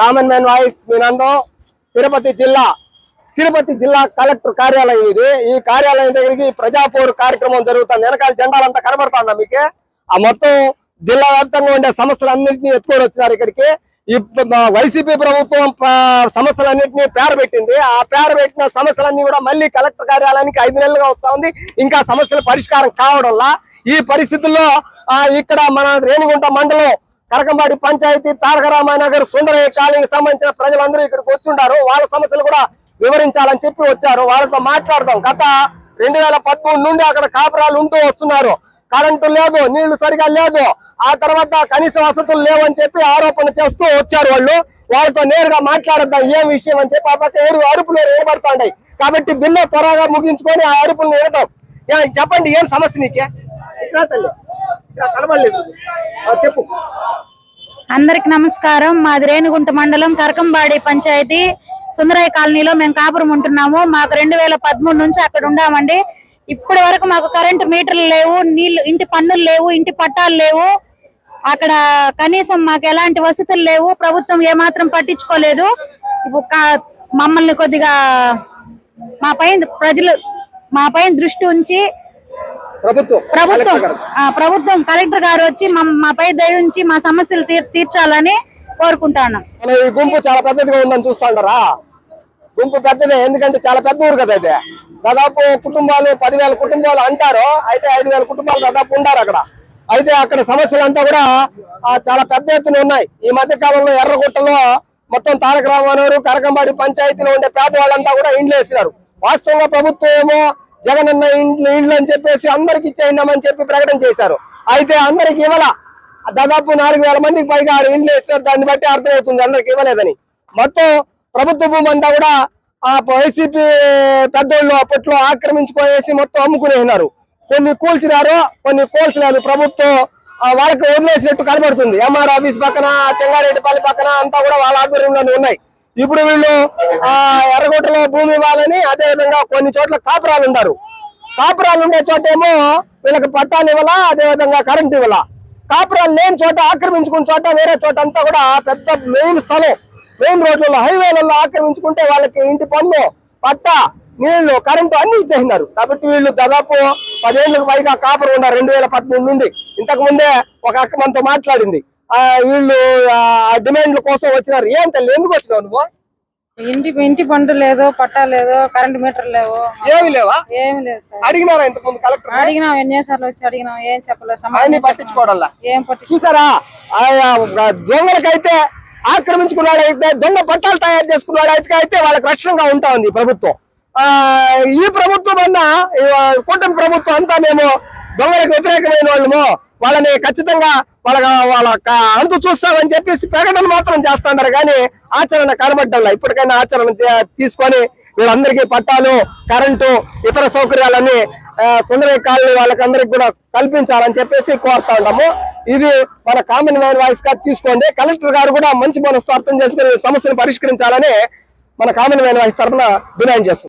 Common man voice మీనందం తిరుపతి జిల్లా తిరుపతి జిల్లా కలెక్టర్ కార్యాలయం ఇది. ఈ కార్యాలయం దగ్గరికి ప్రజాపోరు కార్యక్రమం జరుగుతుంది. వెనకాల జెండాలంతా కనబడుతుందా మీకు? ఆ మొత్తం జిల్లా వ్యాప్తంగా ఉండే సమస్యలన్నింటినీ ఎత్తుకొని వచ్చినారు ఇక్కడికి. ఈ వైసీపీ ప్రభుత్వం సమస్యలన్నింటినీ పేర పెట్టింది ఆ పేర పెట్టిన సమస్యలన్నీ కూడా మళ్ళీ కలెక్టర్ కార్యాలయానికి ఐదు నెలలుగా వస్తా ఉంది. ఇంకా సమస్యలు పరిష్కారం కావడంలా ఈ పరిస్థితుల్లో ఇక్కడ మన రేణిగుంట మండలం కరకంబాడి పంచాయతీ తారక రామానగర్ సుందరయ్య కాలనీకి సంబంధించిన ప్రజలందరూ ఇక్కడికి వచ్చిండారు. వాళ్ళ సమస్యలు కూడా వివరించాలని చెప్పి వచ్చారు. వాళ్ళతో మాట్లాడదాం. గత రెండు వేల పదమూడు నుండి అక్కడ కాపురాలు ఉంటూ వస్తున్నారు. కరెంటు లేదు నీళ్ళు సరిగా లేదు. ఆ తర్వాత కనీస వసతులు లేవని చెప్పి ఆరోపణ చేస్తూ వచ్చారు వాళ్ళు. వాళ్ళతో నేరుగా మాట్లాడద్దాం. ఏం విషయం అని చెప్పి ఆ పక్క ఏరు అరుపులు ఏర్పడుతూ ఉన్నాయి. కాబట్టి బిల్లు త్వరగా ముగించుకొని ఆ అరుపులను ఏడతాం చెప్పండి ఏం సమస్య నీకే? ఇక్కడ తల్లి ఇక్కడ కనబడలేదు చెప్పు. అందరికి నమస్కారం. మాది రేణిగుంట మండలం కరకంబాడి పంచాయతీ. సుందరాయ కాలనీలో మేము కాపురం ఉంటున్నాము. మాకు రెండు వేల పదమూడు నుంచి అక్కడ ఉండామండి. ఇప్పటి వరకు మాకు కరెంటు మీటర్లు లేవు నీళ్ళు ఇంటి పన్నులు లేవు ఇంటి పట్టాలు లేవు. అక్కడ కనీసం మాకు ఎలాంటి వసతులు లేవు. ప్రభుత్వం ఏమాత్రం పట్టించుకోలేదు. ఇప్పుడు మమ్మల్ని కొద్దిగా మా పైన ప్రజలు మా పైన దృష్టి ఉంచి ప్రభుత్వం ప్రభుత్వం. కలెక్టర్ గారు. ఆ, ప్రభుత్వం కలెక్టర్ గారు వచ్చి మా- మాపై దయ ఉంచి మా సమస్యలు తీర్- తీర్చాలని కోరుకుంటాను మన ఈ గుంపు చాలా పెద్దదిగా ఉందని చూస్తుంటారా గుంపు పెద్దదే ఎందుకంటే చాలా పెద్ద ఊరు కదా ఇది. దాదాపు కుటుంబాలు పదివేల కుటుంబాలు అంటారు అయితే ఐదు వేల కుటుంబాలు దాదాపు ఉండారు అక్కడ. అయితే అక్కడ సమస్యలు అంతా కూడా చాలా పెద్ద ఎత్తున ఉన్నాయి. ఈ మధ్య కాలంలో ఎర్రగుట్టలో మొత్తం తారక రామారావు కరకంబాడి పంచాయతీలో ఉండే పేదవాళ్ళంతా కూడా ఇండ్లు వేసినారు వాస్తవంగా ప్రభుత్వం ఏమో జగన్ అన్న ఇండ్లు ఇండ్లు అని చెప్పేసి అందరికి ఇచ్చేయండి చెప్పి ప్రకటన చేశారు. అయితే అందరికి ఇవ్వాల. దాదాపు నాలుగు వేల మందికి పైగా ఆడ ఇండ్లు వేసినారు. దాన్ని బట్టి అర్థమవుతుంది. అందరికి ఇవ్వలేదని. మొత్తం ప్రభుత్వ భూమి అంతా కూడా ఆ వైసీపీ పెద్దోళ్ళు అప్పట్లో ఆక్రమించుకోవేసి మొత్తం అమ్ముకునేసినారు కొన్ని కూల్చినారు కొన్ని కూల్చలేదు. ప్రభుత్వం ఆ, వాళ్ళకి వదిలేసినట్టు కనబడుతుంది. ఎంఆర్ ఆఫీస్ పక్కన చెంగారెడ్డిపల్లి పక్కన అంతా కూడా వాళ్ళ ఆధ్వర్యంలోనే ఉన్నాయి. ఇప్పుడు వీళ్ళు ఆ ఎర్రగొట్టలో భూమి ఇవ్వాలని అదే విధంగా కొన్ని చోట్ల కాపురాలు ఉంటారు కాపురాలు ఉండే చోట ఏమో వీళ్ళకి పట్టాలు ఇవ్వాలా అదే విధంగా కరెంట్ ఇవ్వాలా. కాపురాలు లేని చోట ఆక్రమించుకున్న చోట వేరే చోట అంతా కూడా పెద్ద మెయిన్ స్థలం. మెయిన్ రోడ్లలో హైవేలలో ఆక్రమించుకుంటే వాళ్ళకి ఇంటి పన్ను పట్ట నీళ్ళు కరెంటు అన్ని ఇచ్చేసినారు. కాబట్టి వీళ్ళు దాదాపు పదేళ్ళకు పైగా కాపురం ఉన్నారు రెండు వేల పదమూడు నుండి. ఇంతకు ముందే ఒక అక్క మనతో మాట్లాడింది. వీళ్ళు ఆ డిమాండ్ల కోసం వచ్చినారు. ఏం తల్లి ఎందుకు వచ్చినావు నువ్వు? ఇంటి ఇంటి పండు లేదు పట్టా లేదు కరెంట్ మీటర్ లేవు. ఏమి లేవా? ఏమి లేదు సార్. అడిగినారా ఇంతకు ముందు కలెక్టర్ అడిగినాం ఎన్నిసార్లు వచ్చి అడిగినాం ఏం చెప్పలేదు ఆయన్ని సమాధానం పట్టించుకోవడంలా? ఏం చూసారా? ఆయా దొంగలకైతే ఆక్రమించుకున్నాడు అయితే దొంగ పట్టాలు తయారు చేసుకున్నాడు అయితే అయితే వాళ్ళకి రక్షణగా ఉంటా ఉంది ప్రభుత్వం. ఆ ఈ ప్రభుత్వం అన్న కూటమి ప్రభుత్వం అంతా మేము దొంగలకు వ్యతిరేకమైన వాళ్ళము వాళ్ళని ఖచ్చితంగా వాళ్ళ వాళ్ళ అంతు చూస్తామని చెప్పేసి ప్రకటన మాత్రం చేస్తున్నారు కానీ ఆచరణ కనబడ్డంలా. ఇప్పటికైనా ఆచరణ తీసుకొని వీళ్ళందరికీ పట్టాలు కరెంటు ఇతర సౌకర్యాలని సుందరయ్య కాలనీ వాళ్ళకందరికి కూడా కల్పించాలని చెప్పేసి కోరుతా ఉన్నాము. ఇది మన కామన్ మ్యాన్ వాయిస్గా తీసుకోండి. కలెక్టర్ గారు కూడా మంచి మనస్తో అర్థం చేసుకుని సమస్యను పరిష్కరించాలని మన కామన్ మ్యాన్ వాయిస్ తరఫున డిమాండ్ చేస్తుంది